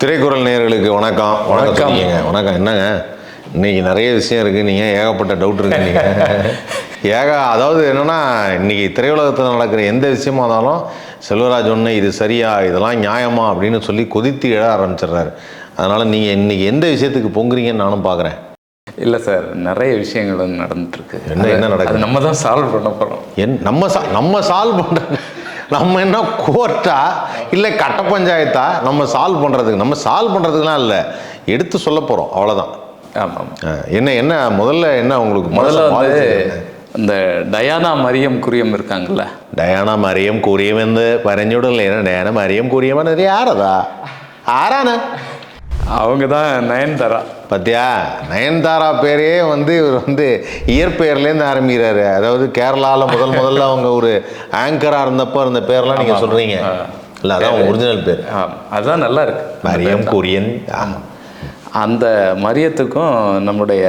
திரைக்குறள் நேயர்களுக்கு வணக்கம். வணக்கம். வணக்கம். என்னங்க? இன்னைக்கு நிறைய விஷயம் இருக்கு. நீங்க ஏகப்பட்ட டவுட் இருக்கு நீங்க? ஏக அதாவது என்னன்னா இன்னைக்கு திரையுலகத்தில் நடக்கிற எந்த விஷயமா இருந்தாலும் செல்வராஜ் ஒன்று இது சரியா இதெல்லாம் நியாயமா அப்படின்னு சொல்லி கொதித்து எழ ஆரம்பிச்சிடுறாரு. அதனால நீங்க இன்னைக்கு எந்த விஷயத்துக்கு பொங்குறீங்கன்னு நானும் பார்க்குறேன் இல்லை சார் நிறைய விஷயங்கள் வந்து நடந்துட்டு இருக்கு. என்ன- என்ன நடக்குது? நம்ம தான் சால்வ் பண்ண போகிறோம் என் நம்ம சா நம்ம சால்வ் பண்ணுறது நம்ம என்ன கோர்ட்டா இல்லை கட்ட பஞ்சாயத்தா நம்ம சால்வ் பண்ணுறதுக்கு நம்ம சால்வ் பண்ணுறதுக்குலாம் இல்லை எடுத்து சொல்ல போகிறோம் அவ்வளோதான் ஆமாம் என்ன என்ன முதல்ல என்ன உங்களுக்கு முதல்ல மனசை வந்து பாதிச்சது? இந்த டயானா மரியம் குரியம் இருக்காங்கல்ல ഡയാണ മറിയം കുറിയമെന്ന് പറഞ്ഞുവിടല്ലേ ഡയാന മറിയം കുറിയമെന്ന് யாரதா ஆறான அவங்க தான் நயன்தாரா. பத்தியா? நயன்தாரா பேரே வந்து இவர் வந்து இயற்பெயர்லேருந்து ஆரம்பிக்கிறாரு. அதாவது கேரளாவில் முதல் முதல்ல அவங்க ஒரு ஆங்கராக இருந்தப்போ இருந்த பேர்லாம் நீங்கள் சொல்கிறீங்க இல்லை அதான் ஒரிஜினல் பேர். ஆ, அதுதான் நல்லா இருக்கு. மரியம் குரியன். ஆமாம் அந்த மரியத்துக்கும் நம்முடைய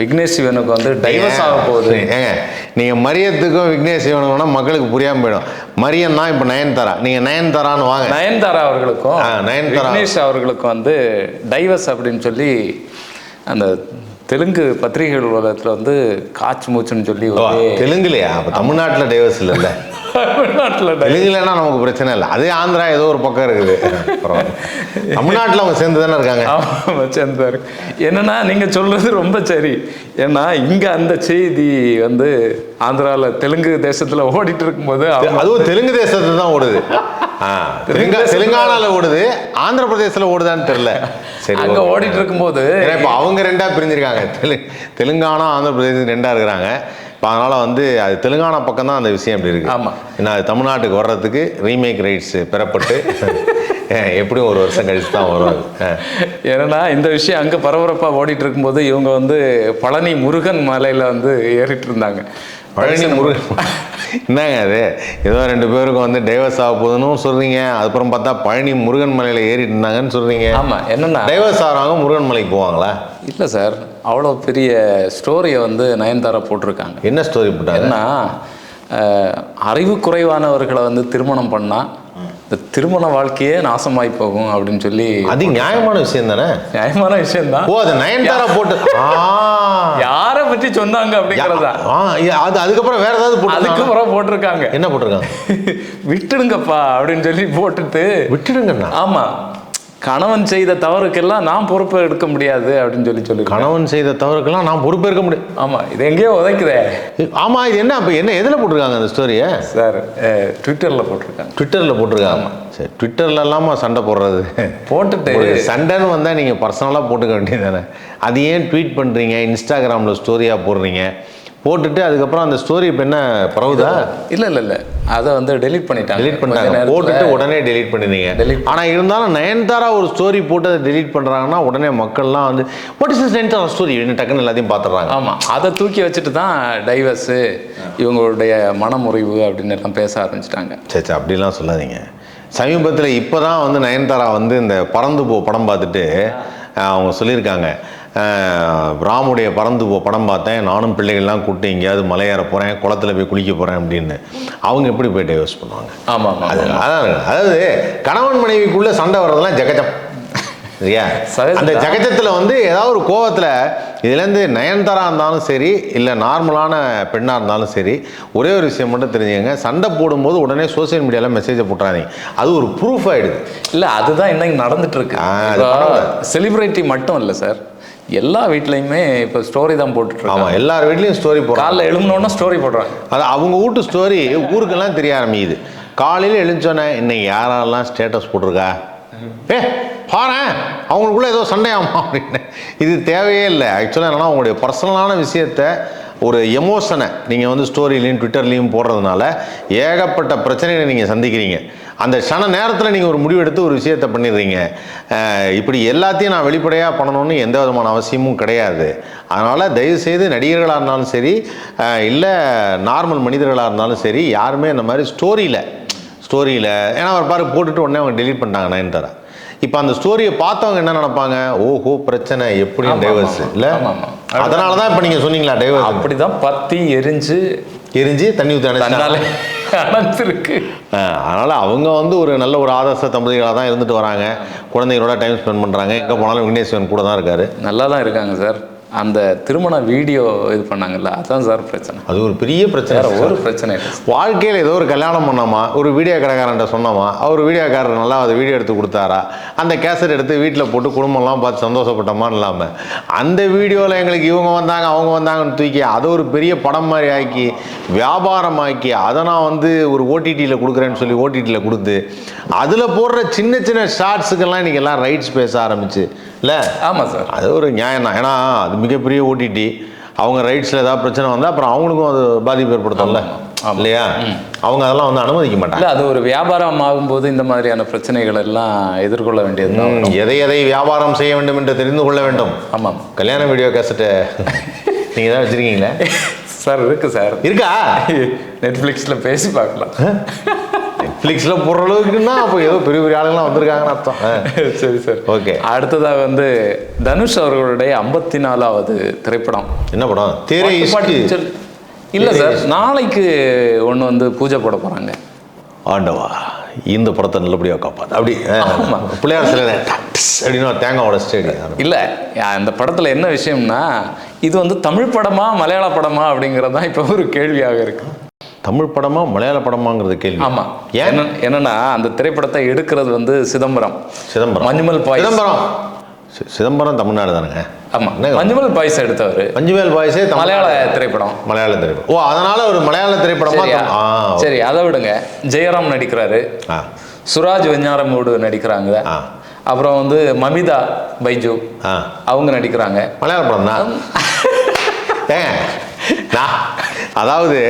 விக்னேஷ் சிவனுக்கு வந்து டைவர்ஸ் ஆக போகுது. ஏங்க நீங்கள் மரியத்துக்கும் விக்னேஷ் சிவனுக்கும்னா மக்களுக்கு புரியாமல் போயிடும். மரியம் தான் இப்போ நயன்தாரா? நீங்கள் நயன்தாரான்னு வாங்க. நயன்தாரா அவர்களுக்கும் நயன்தாரா. விக்னேஷ் அவர்களுக்கும் வந்து டைவர்ஸ் அப்படின்னு சொல்லி அந்த தெலுங்கு பத்திரிகைகள் உலகத்தில் வந்து காச்சு மூச்சுன்னு சொல்லி தெலுங்குலையா? அப்போ தமிழ்நாட்டில் டைவர்ஸ் இல்லைல்ல. தமிழ்நாட்டில் தெலுங்குலன்னா நமக்கு பிரச்சனை இல்லை. அது ஆந்திரா ஏதோ ஒரு பக்கம் இருக்குது. தமிழ்நாட்டில் அவங்க சேர்ந்து தானே இருக்காங்க. ஆமாம் சேர்ந்தாரு என்னன்னா நீங்கள் சொல்றது ரொம்ப சரி. ஏன்னா இங்கே அந்த செய்தி வந்து ஆந்திராவில் தெலுங்கு தேசத்தில் ஓடிட்டு இருக்கும்போது அதுவும் தெலுங்கு தேசத்துல தான் ஓடுது. தெலுங்கானால ஓடுது. ஆந்திர பிரதேசத்தில் ஓடுதான்னு தெரியல. சரி அங்கே. ஓடிட்டு இருக்கும்போது இப்போ அவங்க ரெண்டா பிரிஞ்சிருக்காங்க. தெலு தெலுங்கானா ஆந்திர பிரதேசம் ரெண்டா இருக்கிறாங்க. இப்போ அதனால வந்து அது தெலுங்கானா பக்கம் தான் அந்த விஷயம் இப்படி இருக்கு. ஆமா. ஏன்னா அது தமிழ்நாட்டுக்கு வர்றதுக்கு ரீமேக் ரைட்ஸ் பெறப்பட்டு அஹ், எப்படியும் ஒரு வருஷம் கழிச்சு தான் வரும் அது. ஏன்னா இந்த விஷயம் அங்கே பரபரப்பாக ஓடிட்டு இருக்கும்போது இவங்க வந்து பழனி முருகன் மலையில் வந்து ஏறிட்டு இருந்தாங்க பழனி முருகன் என்னங்க அது? ஏதோ ரெண்டு பேருக்கும் வந்து டைவர்ஸ் ஆக போகுதுன்னு சொல்றீங்க. அதுக்கப்புறம் பார்த்தா பழனி முருகன் மலையில ஏறிட்டு இருந்தாங்கன்னு சொல்றீங்க. ஆமாம் என்னன்னா டைவர்ஸ் ஆகிறவங்க முருகன் மலைக்கு போவாங்களா? இல்லை சார் அவ்வளோ பெரிய ஸ்டோரியை வந்து நயன்தாரா போட்டிருக்காங்க. என்ன ஸ்டோரி போட்டாங்க? ஏன்னா அஹ், அறிவு குறைவானவர்களை வந்து திருமணம் பண்ணா இந்த திருமண வாழ்க்கையே நாசமாய் போகும் அப்படின்னு சொல்லி அது நியாயமான விஷயம் தானே? நியாயமான விஷயம்தான். ஓ அது நயன்தாரா போட்டு. யாரை பற்றி சொன்னாங்க அப்படிங்கிறதா. அது அதுக்கப்புறம் வேற ஏதாவது போட்டு அதுக்கப்புறம் போட்டிருக்காங்க. என்ன போட்டிருக்காங்க? விட்டுடுங்கப்பா அப்படின்னு சொல்லி போட்டுட்டு விட்டுடுங்கண்ணா ஆமா. கணவன் செய்த தவறுக்கெல்லாம் நான் பொறுப்பு எடுக்க முடியாது அப்படின்னு சொல்லி சொல்லி கணவன் செய்த தவறுக்கெல்லாம் நான் பொறுப்பேற்க முடியும் ஆமா இது எங்கேயோ உதைக்குதே. ஆமா இது என்ன அப்ப என்ன எதுல போட்டிருக்காங்க அந்த ஸ்டோரியை சார் ட்விட்டர்ல போட்டிருக்காங்க. ட்விட்டர்ல போட்டிருக்காங்க. சரி ட்விட்டர்ல எல்லாமா சண்டை போடுறது. போட்டுட்டு சண்டைன்னு வந்தா நீங்க பர்சனலா போட்டுக்க வேண்டியது தானே. அது ஏன் ட்வீட் பண்றீங்க? இன்ஸ்டாகிராம்ல ஸ்டோரியா போடுறீங்க? போட்டுட்டு அதுக்கப்புறம் அந்த ஸ்டோரி இப்போ என்ன பரவுதா? இல்ல இல்ல இல்ல. அதை வந்து டெலீட் பண்ணிட்டாங்க. டெலீட் பண்ணிட்டாங்க. போட்டுட்டு உடனே டெலீட் பண்ணிடுங்க Delete. ஆனா இருந்தாலும் நயன்தாரா ஒரு ஸ்டோரி போட்டு அதை டெலீட் பண்றாங்கன்னா உடனே மக்கள்லாம் வந்து வாட் இஸ் நயன்தாரா ஸ்டோரி டக்குன்னு எல்லாத்தையும் பார்த்துடுறாங்க. ஆமா. அதை தூக்கி வச்சுட்டு தான் டைவர்ஸ் இவங்களுடைய மனமுறிவு அப்படின்னு எல்லாம் பேச ஆரம்பிச்சிட்டாங்க. சே சே அப்படிலாம் சொல்லாதீங்க. சமீபத்தில் இப்போ தான் வந்து நயன்தாரா வந்து இந்த பறந்து போ படம் பார்த்துட்டு அவங்க சொல்லியிருக்காங்க. ராமுடைய பறந்து போ படம் பார்த்தேன். நானும் பிள்ளைகள்லாம் கூப்பிட்டு எங்கேயாவது மலையேற போகிறேன் குளத்துல போய் குளிக்க போகிறேன் அப்படின்னு. அவங்க எப்படி போய் டைவர்ஸ் பண்ணுவாங்க? ஆமா ஆமா அது அதான் அதாவது கணவன் மனைவிக்குள்ள சண்டை வர்றதெல்லாம் ஜகஜம். சரியா? அந்த. ஜகஜத்தில் வந்து ஏதாவது ஒரு கோவத்தில் இதுலேருந்து நயன்தாரா இருந்தாலும் சரி இல்லை நார்மலான பெண்ணாக இருந்தாலும் சரி ஒரே ஒரு விஷயம் மட்டும் தெரிஞ்சுக்கங்க. சண்டை போடும்போது உடனே சோஷியல் மீடியாவில் மெசேஜை போட்டுறாதீங்க. அது ஒரு ப்ரூஃப் ஆகிடுது இல்ல அதுதான் இன்னைக்கு நடந்துட்டு இருக்கு. செலிபிரிட்டி மட்டும் இல்ல சார் எல்லா வீட்லயுமே இப்போ ஸ்டோரி தான் போட்டுட்டு ஆமாம் எல்லார் வீட்லேயும் ஸ்டோரி போடுறாங்க. காலைல எழும்பினோன்னா ஸ்டோரி போடுறாங்க. அது அவங்க வீட்டு ஸ்டோரி ஊருக்கெல்லாம் தெரிய ஆரம்பிக்குது. காலையில் எழுந்தோன்னே இன்னைக்கு யாரெல்லாம் ஸ்டேட்டஸ் போட்டிருக்கா? ஏ பாரேன் அவங்களுக்குள்ள ஏதோ சண்டையாமா அப்படின்னு. இது தேவையே இல்லை. ஆக்சுவலாக என்னன்னா உங்களுடைய பர்சனலான விஷயத்த ஒரு எமோஷனை நீங்கள் வந்து ஸ்டோரிலையும் ட்விட்டர்லையும் போடுறதுனால ஏகப்பட்ட பிரச்சனைகளை நீங்கள் சந்திக்கிறீங்க. அந்த க்ஷண நேரத்தில் நீங்கள் ஒரு முடிவெடுத்து ஒரு விஷயத்தை பண்ணிடுறீங்க. இப்படி எல்லாத்தையும் நான் வெளிப்படையாக பண்ணணும்னு எந்த விதமான அவசியமும் கிடையாது. அதனால் தயவுசெய்து நடிகர்களாக இருந்தாலும் சரி இல்லை நார்மல் மனிதர்களாக இருந்தாலும் சரி யாருமே இந்த மாதிரி ஸ்டோரியில் ஸ்டோரியில் ஏன்னா அவர் பாரு போட்டுட்டு உடனே அவங்க டெலீட் பண்ணிட்டாங்க நயன்தாரா இப்போ அந்த ஸ்டோரியை பார்த்தவங்க என்ன நினைப்பாங்க? ஓஹோ பிரச்சனை எப்படி டைவர்ஸ். இல்லை. அதனால தான் இப்போ நீங்கள் சொன்னீங்களா டைவர்ஸ் அப்படிதான் பத்தி எரிஞ்சு எரிஞ்சு தண்ணி ஊற்றி அடைஞ்சிருக்கு அதனால் அவங்க வந்து ஒரு நல்ல ஒரு ஆதர்ச தம்பதிகளாக தான் இருந்துட்டு வராங்க. குழந்தைகளோட டைம் ஸ்பெண்ட் பண்ணுறாங்க எங்கே போனாலும் விக்னேஸ்வரன் கூட தான் இருக்காரு. நல்லா தான் இருக்காங்க சார். அந்த திருமண வீடியோ இது பண்ணாங்கல்ல அதான் சார் பிரச்சனை. அது ஒரு பெரிய பிரச்சனை. ஒரு பிரச்சனை வாழ்க்கையில் ஏதோ ஒரு கல்யாணம் பண்ணோமா ஒரு வீடியோ கடைக்காரன்ட்ட சொன்னோமா அவர் வீடியோக்காரர் நல்லா அதை வீடியோ எடுத்து கொடுத்தாரா அந்த கேசட் எடுத்து வீட்டில் போட்டு குடும்பம்லாம் பார்த்து சந்தோஷப்பட்டோமான்னு இல்லாமல் அந்த வீடியோவில் எங்களுக்கு இவங்க வந்தாங்க அவங்க வந்தாங்கன்னு தூக்கி அதை ஒரு பெரிய படம் மாதிரி ஆக்கி வியாபாரமாக்கி அதை நான் வந்து ஒரு ஓடிடியில் கொடுக்குறேன்னு சொல்லி ஓடிடியில் கொடுத்து அதில் போடுற சின்ன சின்ன ஷார்ட்ஸுக்கெல்லாம் இன்றைக்கி எல்லாம் ரைட்ஸ் பேச ஆரம்பிச்சு. இல்லை? ஆமாம் சார். அது ஒரு நியாயம் தான். ஏன்னா அது மிகப்பெரிய ஓடிடி அவங்க ரைட்ஸில் ஏதாவது பிரச்சனை வந்தால் அப்புறம் அவங்களுக்கும் அது பாதிப்பு ஏற்படுத்தும்ல? இல்லையா? அவங்க அதெல்லாம் வந்து அனுமதிக்க மாட்டாங்க. அது ஒரு வியாபாரம் ஆகும்போது இந்த மாதிரியான பிரச்சனைகள் எல்லாம் எதிர்கொள்ள வேண்டியது எதை எதை வியாபாரம் செய்ய வேண்டும் என்று தெரிந்து கொள்ள வேண்டும். ஆமாம் கல்யாண வீடியோ கேசட்டை நீங்கள் தான் வச்சுருக்கீங்களா? சார் இருக்கு சார். இருக்கா? நெட்ஃப்ளிக்ஸில் பேசி பார்க்கலாம். நெட்ஃப்ளிக்ஸில் போடுற அளவுக்குன்னா அப்போ ஏதோ பெரிய பெரிய ஆளுங்களாம் வந்திருக்காங்கன்னு அர்த்தம். சரி சார். ஓகே. அடுத்ததாக வந்து தனுஷ் அவர்களுடைய ஐம்பத்தி நாலாவது திரைப்படம். என்ன படம்? தேரே. இல்ல சார் நாளைக்கு ஒண்ணு வந்து பூஜை போட போறாங்க. ஆண்டவா இந்த படத்தை நல்லபடியாக காப்பாது அப்படி. பிள்ளையார் சிலை அப்படின்னு தேங்காய் உடச்சிட்டு இல்ல அந்த படத்துல என்ன விஷயம்னா இது வந்து தமிழ் படமா மலையாள படமா அப்படிங்கிறது தான் இப்போ ஒரு கேள்வியாக இருக்கு. தமிழ் படமா மலையாள படமாங்கிறது கேள்வி. ஆமா. ஏன்? என்ன- என்னன்னா அந்த திரைப்படத்தை எடுக்கிறது வந்து சிதம்பரம். சிதம்பரம். மஞ்சுமல் பாய்ஸ். சிதம்பரம். சிதம்பரம் தமிழ்நாடு தானுங்க. ஆமா. என்ன? மஞ்சுமல் பாய்ஸ் எடுத்தவர். மஞ்சுவேல் பாய்ஸே மலையாள திரைப்படம். மலையாள திரைப்படம். ஓ அதனால ஒரு மலையாள திரைப்படமா. சரி அதை விடுங்க. ஜெயராம் நடிக்கிறாரு. சுராஜ் வெஞ்ஞாரமூடு நடிக்கிறாங்க. அப்புறம் வந்து மமிதா பைஜு. அவங்க நடிக்கிறாங்க. மலையாள படம் தான் அதாவது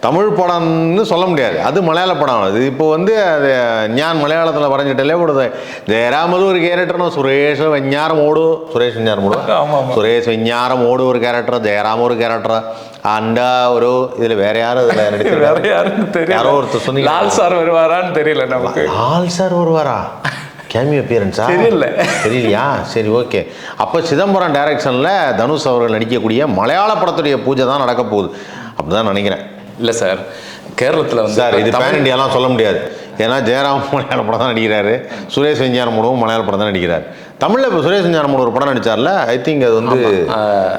தமிழ் படம்னு சொல்ல முடியாது. அது மலையாள படம். அது இப்போ வந்து அது ஞான் மலையாளத்தில் வரைஞ்சிட்டாலே கூடாது ஜெயராமது ஒரு கேரக்டர்னா சுரேஷ் வெஞ்ஞாரம் ஓடு. சுரேஷ் வெஞ்ஞாரம் ஓடு. சுரேஷ் வெஞ்ஞாரம் ஓடு ஒரு கேரக்டர் ஜெயராம ஒரு கேரக்டர் அந்த ஒரு இதுல வேற யாரும் இதுல நடிச்சு வேற யாரும் தெரியல. யாரோ ஒருத்தர் சொன்னீங்க. லால் சார் வருவாரான்னு தெரியல நமக்கு. லால் சார் வருவாரா? கேமியோ அப்பியரன்ஸா தெரியல. தெரியலையா? சரி ஓகே அப்போ சிதம்பரம் டைரக்ஷனில் தனுஷ் அவர்கள் நடிக்கக்கூடிய மலையாள படத்துடைய பூஜை தான் நடக்க போகுது. அப்படிதான் நினைக்கிறேன். இல்ல சார் கேரளத்துல வந்து சார் இது பேன் இண்டியாலாம் சொல்ல முடியாது. ஏன்னா ஜெயராம் மலையாள படம் தான் நடிக்கிறாரு. சுரேஷ் வெஞ்ஞானமூடவும் மலையாள படம் தான் நடிக்கிறார். தமிழில் இப்போ சுரேஷ் வெஞ்ஞானமூட ஒரு படம் நடிச்சார்ல? ஐ திங்க் அது வந்து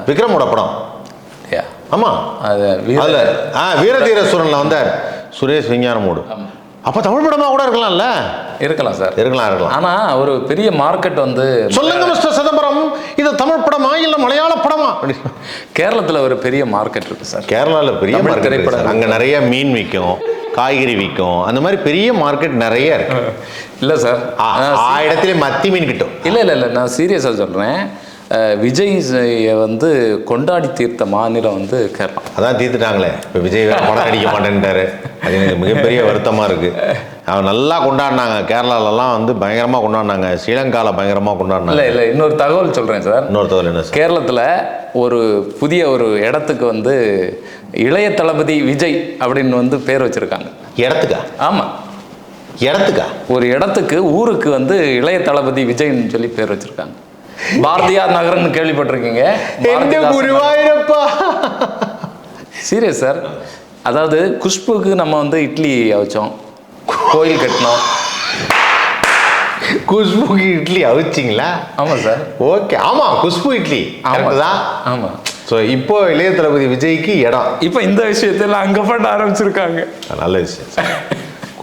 விக்ரமோட படம். ஆமாம் அது அதில் ஆ வீரதீர சூரனில் வந்தார். சுரேஷ் வெஞ்ஞானமூடு அப்போ தமிழ் படமாக கூட இருக்கலாம்ல? இருக்கலாம் சார். இருக்கலாம் இருக்கலாம். ஆனா ஒரு பெரிய மார்க்கெட் வந்து சொல்லுங்க மிஸ்டர் சிதம்பரம். இது தமிழ் படமா இல்ல மலையாள படமா? கேரளத்துல ஒரு பெரிய மார்க்கெட் இருக்கு சார். கேரளால பெரிய திரைப்படம். அங்க நிறைய மீன் விற்கும் காய்கறி விற்கும் அந்த மாதிரி பெரிய மார்க்கெட் நிறைய இருக்கு. இல்ல சார். ஆ, ஆயிரத்திலே மத்தி மீன் கிட்டும். இல்ல இல்ல இல்ல. நான் சீரியஸா சொல்றேன். அஹ், விஜய் வந்து கொண்டாடி தீர்த்த மாநிலம் வந்து கேரளா. அதான் தீர்த்துட்டாங்களே. இப்போ விஜய் வேற படம் நடிக்க மாட்டேன்ட்டாரு. அது எனக்கு மிகப்பெரிய வருத்தமா இருக்கு. அவன் நல்லா கொண்டாடினாங்க. கேரளாலலாம் வந்து பயங்கரமா கொண்டாடினாங்க. ஸ்ரீலங்கால பயங்கரமா கொண்டாடினாங்க. இல்ல இல்ல. இன்னொரு தகவல் சொல்றேன் சார். இன்னொருத்தவர் என்ன சார்? கேரளத்துல ஒரு புதிய ஒரு இடத்துக்கு வந்து இளைய தளபதி விஜய் அப்படின்னு வந்து பேர் வச்சிருக்காங்க. இடத்துக்கா? ஆமா. இடத்துக்கா? ஒரு இடத்துக்கு ஊருக்கு வந்து இளைய தளபதி விஜய்னு சொல்லி பேர் வச்சிருக்காங்க. பாரதியார் நகரம்னு கேள்விப்பட்டிருக்கீங்க. குருவாயிரப்பா? சீரியஸ் சார் அதாவது குஷ்புக்கு நம்ம வந்து இட்லி அவிச்சோம். கோயில் கட்டினோம். குஷ்புக்கு இட்லி அவிச்சிங்களா? ஆமா சார் ஓகே. ஆமா குஷ்பு இட்லி. ஆமா கரெக்ட் தான். ஆமா. ஸோ இப்போ இளைய தளபதி விஜய்க்கு இடம். இப்போ இந்த விஷயத்தெல்லாம் அங்க பண்ண ஆரம்பிச்சிருக்காங்க. நல்ல விஷயம்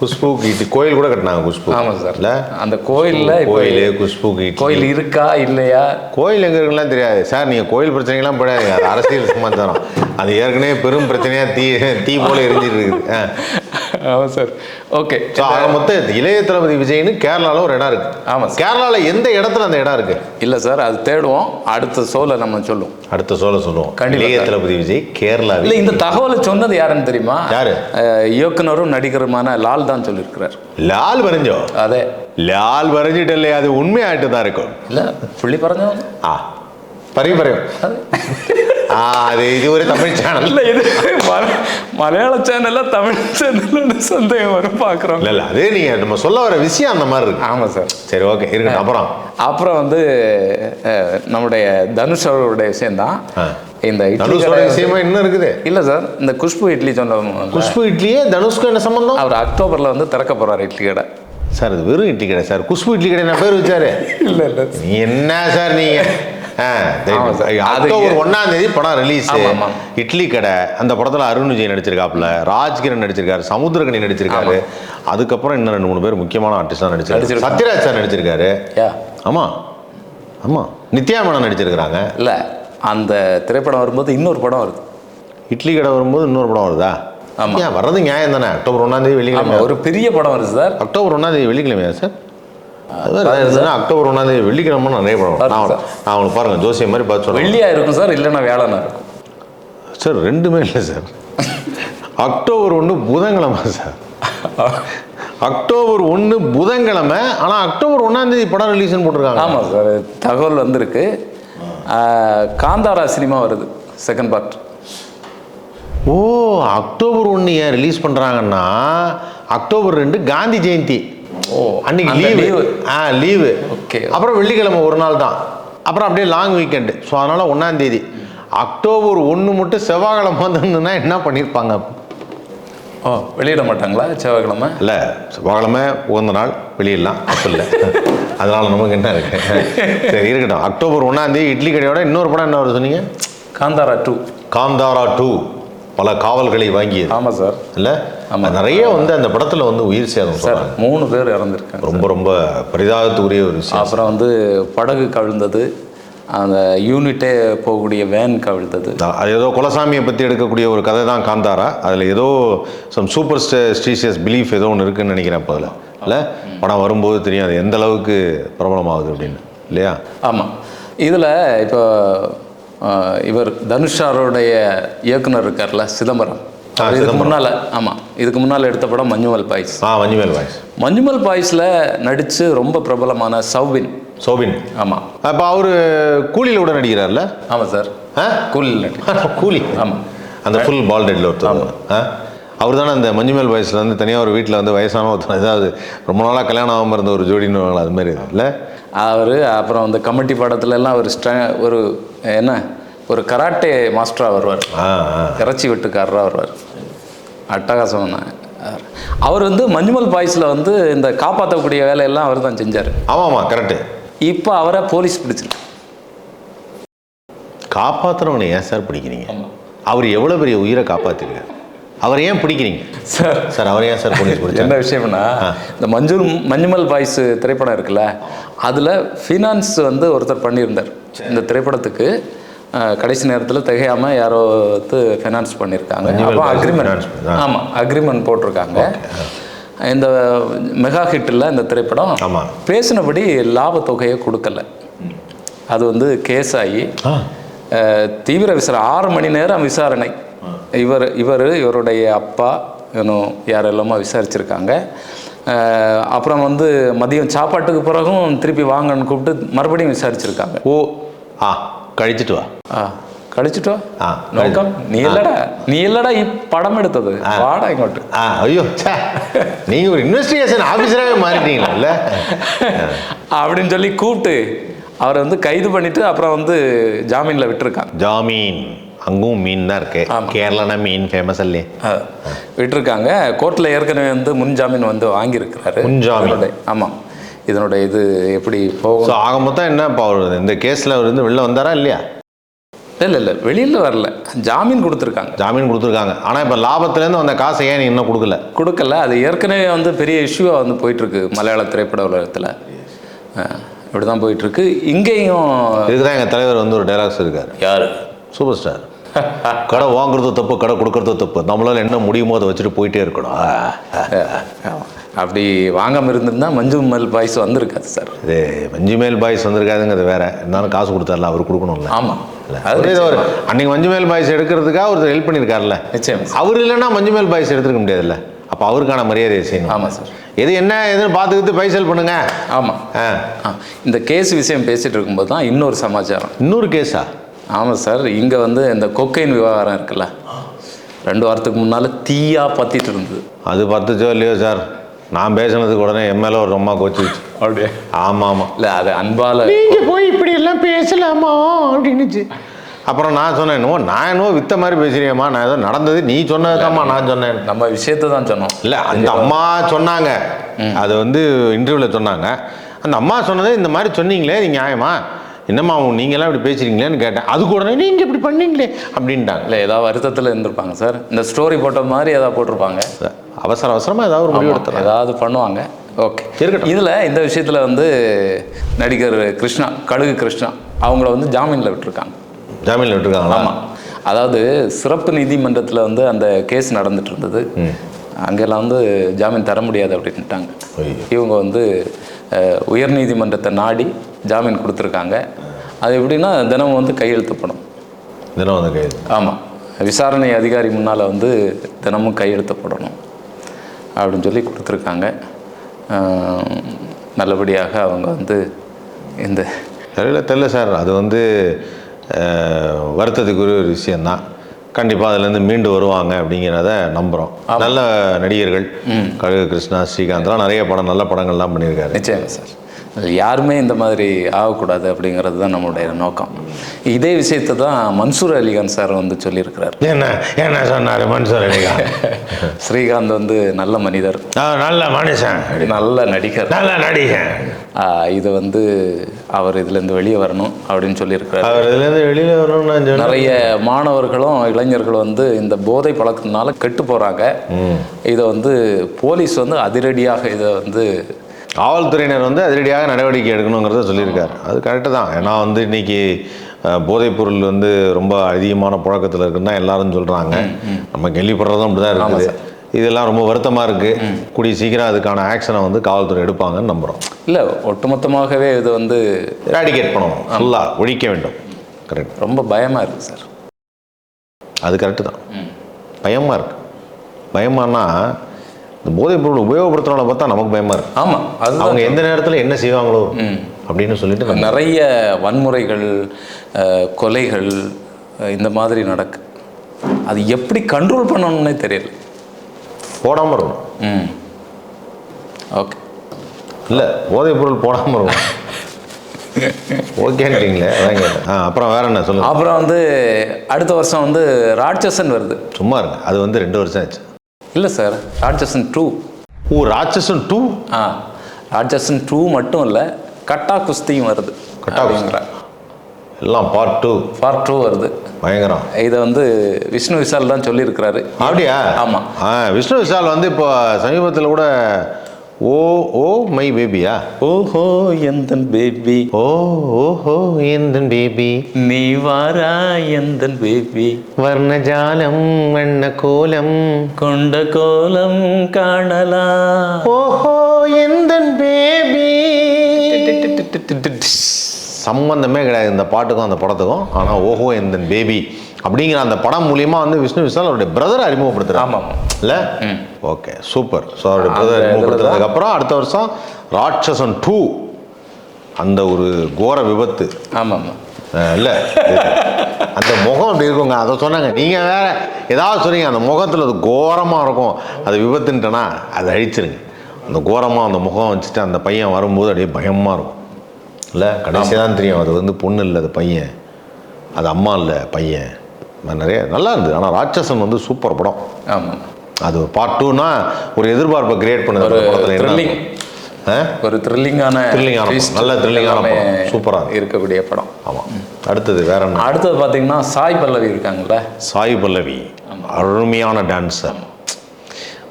சார். குஷ்புக்கு இட்லி கோயில் கூட கட்டினாங்க குஷ்பு. ஆமா சார். இல்ல? அந்த கோயில்ல கோயில் குஷ்புக்கு இட்லி கோயில் இருக்கா இல்லையா? கோயில் எங்க இருக்குலாம் தெரியாது. சார் நீங்க கோயில் பிரச்சனைகள்லாம் போடாதீங்க. அது அரசியல் சமாச்சாரம் அது ஏற்கனவே பெரும் பிரச்சனையா தீ தீ போல எரிஞ்சிட்டு இருக்குது. ஆமா சார் ஓகே ஸோ ஆக மொத்தம் இளைய தளபதி விஜய்னு கேரளால ஒரு இடம் இருக்கு ஆமா சார் கேரளால எந்த இடத்துல அந்த இடம் இருக்கு இல்ல சார் அது தேடுவோம் அடுத்த ஷோல நம்ம சொல்லுவோம் அடுத்த சொல்ல சொல்லுவோம் கண்டிப்பா இளைய சார். தளபதி விஜய் கேரளாவில் இல்ல இந்த தகவலை சொன்னது யாருன்னு தெரியுமா யாரு? அஹ், இயக்குனரும் நடிகருமான லால் தான் சொல்லியிருக்கிறார் ലാൽ പറഞ്ഞോ அதே ലാൽ പറഞ്ഞിട്ടല്ലേ അത് ഉണ്മയായിട്ട് தான் இருக்கும் இல்ல புள்ளி പറഞ്ഞோ ആ പറയും പറയും ஆ, அது இது ஒரு தமிழ் சேனல் இல்ல இது மல- மலையாள சேனல்ல தமிழ் சேனல்ல சந்தேகம் வரும் பாக்குறோம் இல்ல இல்ல அதே நீங்க நம்ம சொல்ல வர விஷயம் அந்த மாதிரி இருக்கு. ஆமா சார். சரி ஓகே இருக்கட்டும் அப்புறம். அப்புறம் வந்து நம்முடைய தனுஷ் அவருடைய விஷயம்தான். இந்த தனுஷோட விஷயமா இன்னும் இருக்குது? இல்ல சார் இந்த குஷ்பு இட்லி சொன்னோம் குஷ்பு இட்லியே தனுஷ்க்கு என்ன சம்பந்தம்? அவர் அக்டோபர்ல வந்து திறக்க போறாரு இட்லி கடை. சார் அது வெறும் இட்லி கடை சார். குஷ்பு இட்லி கடை நான் பேர் வச்சாரு? இல்ல இல்ல நீ என்ன சார் நீங்க? ஆ, சரி. ஆமா சார். அக்டோபர் ஒன்னாம் தேதி படம் ரிலீஸ். இட்லி கடை அந்த படத்துல அருண் விஜய் நடிச்சிருக்காப்புல ராஜ்கிரண் நடிச்சிருக்காரு சமுத்திரகனி நடிச்சிருக்காரு. அதுக்கப்புறம் இன்னும் ரெண்டு மூணு பேர் முக்கியமான ஆர்டிஸ்டாக நடிச்சிருக்காரு. சத்யராஜ் சார் நடிச்சிருக்காரு. யா. ஆமா. ஆமா. நித்யா மேனன் நடிச்சிருக்கிறாங்க. இல்ல அந்த திரைப்படம் வரும்போது இன்னொரு படம் வருது. இட்லி கடை வரும்போது இன்னொரு படம் வருதா? ஆமா. ஏன் வர்றது நியாயம் தானே அக்டோபர் ஒன்றாம் தேதி ஆமா வெள்ளிக்கிழமை ஒரு பெரிய படம் வருது சார். அக்டோபர் ஒன்றாம் தேதி வெள்ளிக்கிழமையா சார்? அக்டோபர் ஒன்றாம் தேதி வெள்ளிக்கிழமை நிறைய வரும். நான். நான் உங்களுக்கு பாருங்க ஜோசியம் மாதிரி பார்த்து சொல்றேன். வெள்ளியா இருக்கும் சார் இல்லைன்னா வேலைனா இருக்கும் சார் ரெண்டுமே இல்லை சார். அக்டோபர் ஒன்று புதன்கிழமை சார். அக்டோபர் ஒன்று புதன்கிழமை ஆனால் அக்டோபர் ஒன்றாம் தேதி படம் ரிலீஸ்னு போட்டிருக்காங்க. ஆமா சார் தகவல் வந்திருக்கு. காந்தாரா சினிமா வருது செகண்ட் பார்ட் ஓ அக்டோபர் ஒன்று ஏன் ரிலீஸ் பண்ணுறாங்கன்னா அக்டோபர் ரெண்டு காந்தி ஜெயந்தி. ஓ அன்னைக்கு லீவு. ஆ லீவு Okay. அப்புறம் வெள்ளிக்கிழமை ஒரு நாள் தான். அப்புறம் அப்படியே லாங் வீக்கெண்டு ஸோ அதனால் ஒன்றாம் தேதி. அக்டோபர் ஒன்று மட்டும் செவ்வாய்க்கிழமை வந்துருந்துன்னா என்ன பண்ணியிருப்பாங்க ஓ வெளியிட மாட்டாங்களா? செவ்வாய்க்கிழமை? இல்லை செவ்வாய்க்கிழமை உகந்த நாள். வெளியிடலாம். தப்பு இல்லை. அதனால் நமக்கு என்ன இருக்கு? சரி இருக்கட்டும். அக்டோபர் ஒன்றாம் தேதி இட்லி கடையோட இன்னொரு படம் என்ன வருது சொன்னீங்க? காந்தாரா டூ காந்தாரா டூ பல காவல்களை வாங்கியது. ஆமா சார். இல்லை. நிறைய வந்து அந்த படத்தில் வந்து உயிர் சேதம் சார் மூணு பேர் இறந்துருக்காங்க ரொம்ப ரொம்ப பரிதாபத்துக்குரிய ஒரு விஷயம். அப்புறம் வந்து படகு கவிழ்ந்தது அந்த யூனிட்டே போகக்கூடிய வேன் கவிழ்ந்தது. அது ஏதோ குலசாமியை பற்றி எடுக்கக்கூடிய ஒரு கதை தான் காந்தாரா? அதில் ஏதோ சம் சூப்பர் ஸ்டீஷியஸ் பிலீஃப் ஏதோ ஒன்று இருக்குன்னு நினைக்கிறேன் இப்போ அதில். இல்லை? படம் வரும்போது தெரியும் அது எந்த அளவுக்கு பிரபலமாகுது அப்படின்னு. இல்லையா? ஆமாம் இதில் இப்போ இவர் தனுஷாரோடைய இயக்குனர் இருக்கார்ல சிதம்பரம். இதுக்கு. முன்னால் ஆமாம் இதுக்கு முன்னால் எடுத்த படம் மஞ்சுமல் பாய்ஸ். ஆ மஞ்சுமேல் வாய்ஸ் மஞ்சுமல் பாய்ஸில் நடித்து ரொம்ப பிரபலமான சௌபின். சோபின். ஆமாம் அப்போ அவர் கூலியில் கூட நடிக்கிறார்ல? ஆமாம் சார். ஆ? கூலில் நடி கூலி. ஆமாம் அந்த ஃபுல் பால் டெட்ல ஒருத்தர். ஆ? அவர் தானே அந்த மஞ்சுமேல் வயசில் வந்து தனியாக ஒரு வீட்டில் வந்து வயசான ஒருத்தர். ஏதாவது ரொம்ப நாளாக கல்யாணம் ஆகாமல் இருந்த ஒரு ஜோடின்னு அது மாதிரி இல்லை? அவர் அப்புறம் அந்த கமிட்டி படத்துல எல்லாம் ஒரு ஸ்ட ஒரு என்ன? ஒரு கராட்டே மாஸ்டராக வருவார். இறைச்சி வெட்டுக்காரராக வருவார். அட்டகாசம் அவர் வந்து மஞ்சுமல் பாய்ஸில் வந்து இந்த காப்பாற்றக்கூடிய வேலையெல்லாம் அவர் தான் செஞ்சார். ஆமாம் ஆமாம் கரெக்டு இப்போ அவரை போலீஸ் பிடிச்சிருக்கு. காப்பாற்றுறவனை ஏன் சார் பிடிக்கிறீங்க? அவர் எவ்வளோ பெரிய உயிரை காப்பாற்றிருக்காரு அவர் ஏன் பிடிக்கிறீங்க? சார். சார் அவர் ஏன் சார் போலீஸ் என்ன பிடிச்சாங்க விஷயம்னா இந்த மஞ்சுள் மஞ்சுமல் பாய்ஸ் திரைப்படம் இருக்குல்ல அதில் ஃபினான்ஸ் வந்து ஒருத்தர் பண்ணியிருந்தார். இந்த திரைப்படத்துக்கு கடைசி நேரத்தில் திகையாமல் யாரோ வந்து ஃபைனான்ஸ் பண்ணியிருக்காங்க. அப்போ அக்ரிமெண்ட். ஆமாம் அக்ரிமெண்ட் போட்டிருக்காங்க. இந்த மெகா ஹிட்டில் இந்த திரைப்படம் ஆமா. பேசினபடி லாபத்தொகையை கொடுக்கல. அது வந்து கேஸ் ஆகி தீவிர விசாரணை ஆறு மணி நேரம் விசாரணை. இவர் இவர் இவருடைய அப்பா இன்னும் யாரெல்லாமோ விசாரிச்சிருக்காங்க. அப்புறம் வந்து மதியம் சாப்பாட்டுக்கு பிறகும் திருப்பி வாங்கன்னு கூப்பிட்டு மறுபடியும் விசாரிச்சிருக்காங்க. ஓ ஆ கழிச்சிட்டு வா. ஆ கழிச்சிட்டோ ஆ, நோக்கம் நீ இல்லடா நீ இல்லடா படம் எடுத்தது. வாடா இங்கோட்டு ஆ ஐயோ நீங்கள் ஒரு இன்வெஸ்டிகேஷன் ஆஃபீஸராகவே மாறிட்டீங்களா. இல்லை அப்படின்னு சொல்லி கூப்பிட்டு அவரை வந்து கைது பண்ணிட்டு அப்புறம் வந்து ஜாமீனில் விட்டுருக்காங்க. ஜாமீன். அங்கும் மீன் தான் இருக்கு. ஆமா. கேரளானா மீன் ஃபேமஸ் இல்லையே விட்டிருக்காங்க. கோர்ட்டில் ஏற்கனவே வந்து முன்ஜாமீன் வந்து வாங்கியிருக்கிறாரு. முன்ஜாமீன். ஆமாம் இதனுடைய இது எப்படி போகும்? ஸோ ஆக மொத்தம் என்ன இப்போ அவர் இந்த கேஸில் அவர் வந்து வெளில வந்தாரா இல்லையா? இல்லை இல்லை வெளியில் வரல. ஜாமீன் கொடுத்துருக்காங்க. ஜாமீன் கொடுத்துருக்காங்க. ஆனால் இப்போ லாபத்துலேருந்து வந்த காசை ஏன் நீ இன்னும் கொடுக்கல? கொடுக்கல. அது ஏற்கனவே வந்து பெரிய இஷ்யூவாக வந்து போயிட்டுருக்கு மலையாள திரைப்பட உலகத்தில். இப்படி தான் போயிட்டுருக்கு. இங்கேயும் இதுக்கு தான் எங்கள் தலைவர் வந்து ஒரு டைலாக்ஸ் இருக்கார் யார்? சூப்பர் ஸ்டார் கடை வாங்குறது தப்பு கடை கொடுக்கறது தப்பு. நம்மளால என்ன முடியுமோ அதை வச்சுட்டு போயிட்டே இருக்கணும். அப்படி வாங்காமல் இருந்திருந்தா மஞ்சு மல் பாய்ஸ் வந்திருக்காது சார். இது மஞ்சுமேல் பாய்ஸ் வந்திருக்காதுங்கிறது வேற. இருந்தாலும் காசு கொடுத்தாருல அவர் கொடுக்கணும்ல. ஆமாம் இல்ல. அது அவர் அன்னைக்கு மஞ்சுமேல் பாய்ஸ் எடுக்கிறதுக்காக ஒருத்தர் ஹெல்ப் பண்ணியிருக்காருல்ல நிச்சயம் அவர் இல்லைன்னா மஞ்சுமேல் பாய்ஸ் எடுத்துருக்க முடியாதுல்ல. அப்போ அவருக்கான மரியாதையை செய்யணும். ஆமாம் சார். எது என்ன எதுன்னு பார்த்துக்கிட்டு பைசல் பண்ணுங்க. ஆமாம் ஆ. ஆ இந்த கேஸ் விஷயம் பேசிட்டு இருக்கும்போது தான் இன்னொரு சமாச்சாரம். இன்னொரு கேஸா ஆமாம் சார் இங்கே வந்து இந்த கொக்கைன் விவகாரம் இருக்குல்ல ரெண்டு வாரத்துக்கு முன்னால் தீயா பற்றிட்டு இருந்தது. அது பத்துச்சோ இல்லையோ சார்? நான் பேசினதுக்கு உடனே என் மேலே ஒரு அம்மா கோச்சிச்சு அப்படியே? ஆமாம் ஆமாம் இல்லை அது அன்பால் நீங்கள் போய் இப்படி எல்லாம் பேசலாமா? அப்படின்னுச்சு. அப்புறம் நான் சொன்னேன் என்னவோ நான் என்னவோ வித்த மாதிரி பேசுறியம்மா நான் ஏதோ நடந்தது நீ சொன்னதுதாம்மா நான் சொன்னேன். நம்ம விஷயத்தை தான் சொன்னோம். இல்லை அந்த அம்மா சொன்னாங்க. அது வந்து இன்டர்வியூவில் சொன்னாங்க. அந்த அம்மா சொன்னது இந்த மாதிரி சொன்னீங்களே இது நியாயமா? என்னம்மா நீங்களாம் இப்படி பேசுறீங்களேன்னு கேட்டேன். அதுக்கு உடனே நீங்கள் இப்படி பண்ணீங்களே அப்படின்ட்டாங்க. இல்லை ஏதாவது வருத்தத்தில் இருந்திருப்பாங்க சார். இந்த ஸ்டோரி போட்ட மாதிரி ஏதாவது போட்டிருப்பாங்க. அவசர அவசரமாக ஏதாவது ஒரு முடிவு எடுத்துறேன் ஏதாவது பண்ணுவாங்க. ஓகே இருக்கட்டும். இதில் இந்த விஷயத்தில் வந்து நடிகர் கிருஷ்ணா கடுகு கிருஷ்ணா அவங்கள வந்து ஜாமீனில் விட்டுருக்காங்க. ஜாமீனில் விட்டுருக்காங்களா? ஆமாம் அதாவது சிறப்பு நீதிமன்றத்தில் வந்து அந்த கேஸ் நடந்துட்டு இருந்தது. அங்கெல்லாம் வந்து ஜாமீன் தர முடியாது அப்படின்ட்டாங்க. இவங்க வந்து உயர்நீதிமன்றத்தை நாடி ஜாமீன் கொடுத்துருக்காங்க. அது எப்படின்னா தினமும் வந்து கையெழுத்துப்படும். தினம் வந்து கைது ஆமாம் விசாரணை அதிகாரி முன்னால் வந்து தினமும் கையெழுத்தப்படணும் அப்படின்னு சொல்லி கொடுத்துருக்காங்க. நல்லபடியாக அவங்க வந்து இந்த தெரியல தெரியல சார். அது வந்து வருத்தத்துக்குரிய ஒரு விஷயந்தான் கண்டிப்பாக அதுலேருந்து மீண்டு வருவாங்க அப்படிங்கிறத நம்புகிறோம் நல்ல நடிகர்கள். கழுகு கிருஷ்ணா ஸ்ரீகாந்த்லாம் நிறைய படம் நல்ல படங்கள்லாம் பண்ணியிருக்காரு. நிச்சயமா சார். யாருமே இந்த மாதிரி ஆகக்கூடாது அப்படிங்கிறது தான் நம்மளுடைய நோக்கம். இதே விஷயத்தை தான் மன்சூர் அலிகான் சார் வந்து சொல்லியிருக்கிறார். என்ன? என்ன சொன்னார் மனுஷன் அலிகா ஸ்ரீகாந்த் வந்து நல்ல மனிதர். நல்ல மனுஷன். நல்ல நடிகர். நல்ல நடிகன். ஆஹ் இது வந்து அவர் இதுலேருந்து வெளியே வரணும் அப்படின்னு சொல்லியிருக்கிறார். அவர் இதுலேருந்து வெளியில் வரணும்னு நிறைய மாணவர்களும் இளைஞர்களும் வந்து இந்த போதை பழக்கத்தினால கெட்டு போகிறாங்க இதை வந்து போலீஸ் வந்து அதிரடியாக இதை வந்து காவல்துறையினர் வந்து அதிரடியாக நடவடிக்கை எடுக்கணுங்கிறத சொல்லியிருக்காரு. அது கரெக்டு தான். ஏன்னா வந்து இன்னைக்கு அஹ், போதைப்பொருள் வந்து ரொம்ப அதிகமான புழக்கத்தில் இருக்குன்னு தான் எல்லாரும் சொல்கிறாங்க நம்ம கேள்விப்படுறதும் அப்படி தான் இருக்குது இதெல்லாம் ரொம்ப வருத்தமாக இருக்குது கூடிய சீக்கிரம் அதுக்கான ஆக்ஷனை வந்து காவல்துறை எடுப்பாங்கன்னு நம்புகிறோம் இல்லை ஒட்டுமொத்தமாகவே இது வந்து எராடிகேட் பண்ணணும். ஃபுல்லாக ஒழிக்க வேண்டும். கரெக்ட் ரொம்ப பயமாக இருக்குது சார். அது கரெக்டு தான். பயமாக இருக்கு. பயமானா இந்த போதைப்பொருள் உபயோகப்படுத்துறவங்கள பார்த்தா நமக்கு பயமாக இருக்கு. ஆமாம் அது அவங்க எந்த நேரத்தில் என்ன செய்வாங்களோ அப்படின்னு சொல்லிட்டு நிறைய வன்முறைகள் கொலைகள் இந்த மாதிரி நடக்கு. அது எப்படி கண்ட்ரோல் பண்ணணும்னே தெரியல. போடாமல் இருக்கணும். ம். ஓகே. இல்லை போதைப் பொருள் போடாமல் இருக்கணும் ஓகேன்றீங்களே ஆ அப்புறம் வேற என்ன சொல்லுங்க? அப்புறம் வந்து அடுத்த வருஷம் வந்து ராட்சசன் வருது. சும்மா இருங்க அது வந்து ரெண்டு வருஷம் ஆச்சு. இல்லை சார் ராட்சசன் டூ ஓ ராட்சசன் டூ ஆ ராட்சசன் டூ மட்டும் இல்லை கட்டா குஸ்தியும் வருது கட்டா எல்லாம் பார்ட் டூ பார்ட் டூ வருது. பயங்கரம். இதை வந்து விஷ்ணு விஷால் தான் சொல்லியிருக்கிறாரு. அப்படியா? ஆமாம் விஷ்ணு விஷால் வந்து இப்போ சமீபத்தில் கூட ஓ ஓ மை பேபியா? ஓஹோ எந்தன் பேபி? ஓ ஓஹோ எந்தன் பேபி? நீ வாரா எந்தன் பேபி? வர்ணஜாலம் வண்ண கோலம் கொண்ட கோலம் காணலாம் ஓஹோ எந்தன் பேபி? சம்பந்தமே கிடையாது இந்த பாட்டுக்கும் அந்த படத்துக்கும். ஆனால் ஓஹோ எந்தன் பேபி. அப்படிங்கிற அந்த படம் மூலியமா வந்து விஷ்ணு விஷால் அவருடைய பிரதரை அறிமுகப்படுத்துறாரு. ஆமாம். இல்ல? Okay super. ஸோ அவருடைய பிரதர் அறிமுகப்படுத்துறதுக்கு அப்புறம் அடுத்த வருஷம் ராட்சசன் டூ அந்த ஒரு கோர விபத்து. ஆமாம். இல்ல அந்த முகம் அப்படி இருக்குங்க. அதை சொன்னாங்க. நீங்க வேற ஏதாவது சொன்னீங்க. அந்த முகத்துல அது கோரமா இருக்கும். அது விபத்துன்ட்டனா அதை அழிச்சிருங்க. அந்த கோரமா அந்த முகம் வச்சுட்டு அந்த பையன் வரும்போது அப்படியே பயமா இருக்கும். இல்ல? கடைசி தான் தெரியும். அது வந்து பொண்ணு இல்லை அது பையன். அது அம்மா இல்லை பையன். நிறைய நல்லா இருந்தது. ஆனால் ராட்சசன் வந்து சூப்பர் படம். ஆமாம் அது பார்ட் டூனா ஒரு எதிர்பார்ப்பை கிரியேட் பண்ணுது படத்துல. ஆ? ஒரு த்ரில்லிங்கான படம். நல்ல thrilling-ஆன படம். சூப்பரா இருக்கு. இருக்கக்கூடிய படம். ஆமாம் அடுத்தது வேற என்ன? அடுத்தது பார்த்தீங்கன்னா சாய் பல்லவி இருக்காங்கல்ல? சாய் பல்லவி. அருமையான டான்ஸர்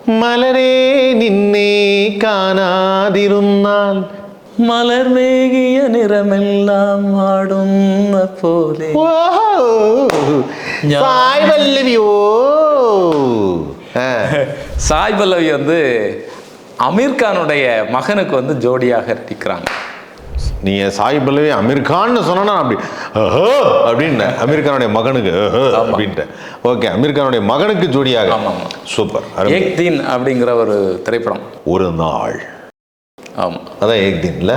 மலரே நின்னே காணாதிருந்தால் மலர் மேகிய நிறமெல்லாம் ஆடும் போலே. சாய் பல்லவி ஓ சாய் பல்லவி வந்து அமீர் கானுடைய மகனுக்கு வந்து ஜோடியாக நடிக்கிறாங்க நீங்க சாய் பல்லவி அமீர் கான்னு சொன்னா அப்படி அப்படின்னு அமீர் கானுடைய மகனுக்கு அஹோ அப்படின்ட்டு ஓகே அமீர் கானுடைய மகனுக்கு ஜோடியாக. சூப்பர் ஏக் தீன் அப்படிங்கிற ஒரு திரைப்படம் ஒரு நாள் ஆமாம் அதான் ஏக் தின் இல்ல.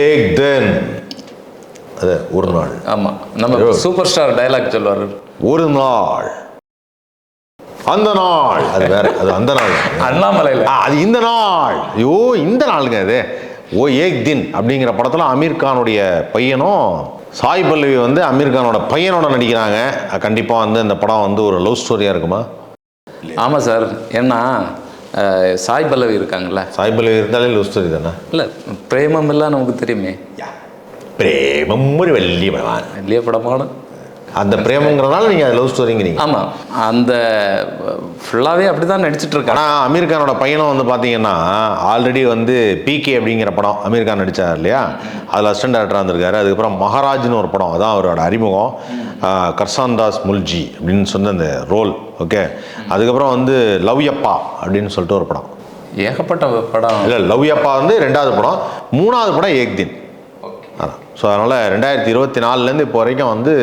ஏக் தின் அது ஒரு நாள். ஆமாம் நம்ம சூப்பர் ஸ்டார் டைலாக் சொல்லுவார். ஒரு நாள். அந்த நாள். அது வேற அது அந்த நாள். அண்ணாமலையில். அது இந்த நாள். ஐயோ இந்த நாளுங்க அது. ஓ ஏக் தின் அப்படிங்கிற படத்தில் அமீர் கானுடைய பையனும் சாய் பல்லவி வந்து அமீர் கானோட பையனோட நடிக்கிறாங்க. கண்டிப்பாக வந்து இந்த படம் வந்து ஒரு லவ் ஸ்டோரியாக இருக்குமா? ஆமாம் சார். ஏன்னா சாய் பல்லவி இருக்காங்கல்ல. சாய் பல்லவி இருந்தாலே லவ் ஸ்டோரி தானே? இல்லை பிரேமம் எல்லாம் நமக்கு தெரியுமே. பிரேமம் ஒரு வெள்ளி பகவான். இல்லையா படமான. அந்த பிரேமங்கிறனால நீங்கள் லவ் ஸ்டோரிங்கிறீங்க. ஆமாம் அந்த ஃபுல்லாகவே அப்படி தான் நடிச்சிட்டு இருக்காங்க ஆனால் அமீர் கானோட பையனும் வந்து பார்த்தீங்கன்னா ஆல்ரெடி வந்து பிகே அப்படிங்கிற படம் அமீர் கான் நடித்தார் இல்லையா? அதில் அசிஸ்டன்ட் டேரக்டராக இருந்திருக்காரு. அதுக்கப்புறம் மகாராஜ்னு ஒரு படம் அதான் அவரோட அறிமுகம். ஆஹ் கர்சான் தாஸ் முல்ஜி அப்படின்னு சொன்ன அந்த ரோல் ஓகே? அதுக்கப்புறம் வந்து லவ் யப்பா அப்படின்னு சொல்லிட்டு ஒரு படம். ஏகப்பட்ட படம். இல்லை லவ் யப்பா வந்து ரெண்டாவது படம். மூணாவது படம் ஏக் தின் அதான் ஸோ அதனால் ரெண்டாயிரத்தி இருபத்தி நாலுலேருந்து இப்போ வரைக்கும் வந்து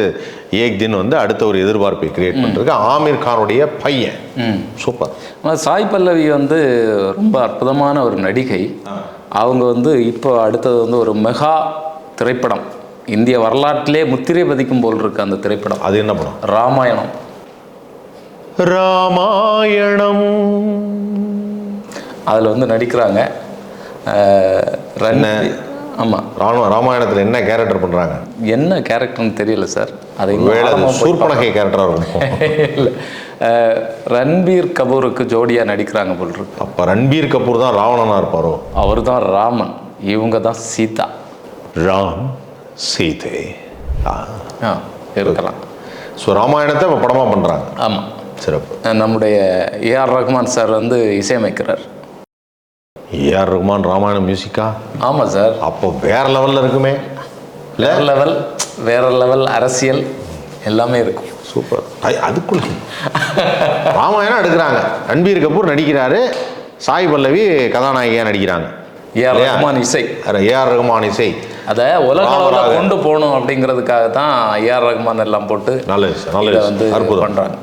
ஏக் தின் வந்து அடுத்த ஒரு எதிர்பார்ப்பை கிரியேட் பண்ணுறதுக்கு ஆமீர் கானுடைய பையன். ம். சூப்பர் சாய் பல்லவி வந்து ரொம்ப அற்புதமான ஒரு நடிகை. அவங்க வந்து இப்போ அடுத்தது வந்து ஒரு மெகா திரைப்படம். இந்திய வரலாற்றிலே முத்திரை பதிக்கும் போல் இருக்கு அந்த திரைப்படம். அது என்ன படம்? ராமாயணம். ராமாயணம். அதில் வந்து நடிக்கிறாங்க ரன்வீர் ஆமாம் ராம ராமாயணத்தில் என்ன கேரக்டர் பண்ணுறாங்க என்ன கேரக்டர்னு தெரியல சார் அதை சூர்பனகை கேரக்டராக இருக்கும். இல்ல. ரன்பீர் கபூருக்கு ஜோடியாக நடிக்கிறாங்க போல் இருக்கு. அப்போ ரன்பீர் கபூர் தான் ராவணனாக இருப்பாரோ? அவர் தான் ராமன். இவங்க தான் சீதா. ராம் சீதை. ஆ. இருக்கலாம். ஸோ ராமாயணத்தை இப்போ படமாக பண்ணுறாங்க ஆமாம் சிறப்பு. நம்முடைய ஏஆர் ரஹ்மான் சார் வந்து இசையமைக்கிறார். ஏஆர் ரகுமான் ராமாயணம் மியூசிக்கா ஆமாம் சார் அப்போ வேற லெவலில் இருக்குமே. வேற லெவல் வேற லெவல் அரசியல் எல்லாமே இருக்கும். சூப்பர் அதுக்குள்ள. ராமாயணம் எடுக்கிறாங்க. ரன்பீர் கபூர் நடிக்கிறாரு. சாய் பல்லவி கதாநாயகியாக நடிக்கிறாங்க. ஏஆர்? ரஹ்மான் இசை. ஏஆர் ரகுமான் இசை. அதை உலக அளவுல. கொண்டு போகணும் அப்படிங்கிறதுக்காக தான் ஏஆர் ரஹ்மான் எல்லாம் போட்டு நல்ல விஷயம் நல்ல இதை விஷயம் வந்து அற்புதம். பண்றாங்க.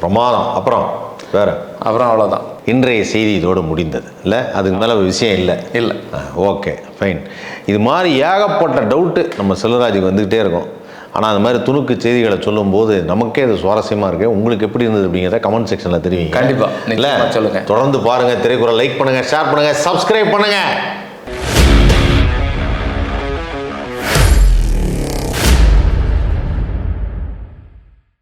பிரமாதம். அப்புறம் வேற. அப்புறம் அவ்வளோதான் இன்றைய செய்தி இதோடு முடிந்தது. இல்லை? அதுக்கு மேலே விஷயம் இல்லை. இல்லை. ஓகே ஃபைன் இது மாதிரி ஏகப்பட்ட டவுட்டு நம்ம செல்வராஜுக்கு வந்துக்கிட்டே இருக்கும். ஆனால் அந்த மாதிரி துணுக்கு செய்திகளை சொல்லும்போது நமக்கே அது சுவாரஸ்யமாக இருக்கு. உங்களுக்கு எப்படி இருந்தது அப்படிங்கிறத கமெண்ட் செக்ஷனில் தெரிவிங்க. கண்டிப்பா. இல்லை? நிச்சயமா சொல்லுங்க. தொடர்ந்து பாருங்கள் திரைக்குறள் லைக் பண்ணுங்கள் ஷேர் பண்ணுங்கள் சப்ஸ்கிரைப் பண்ணுங்கள்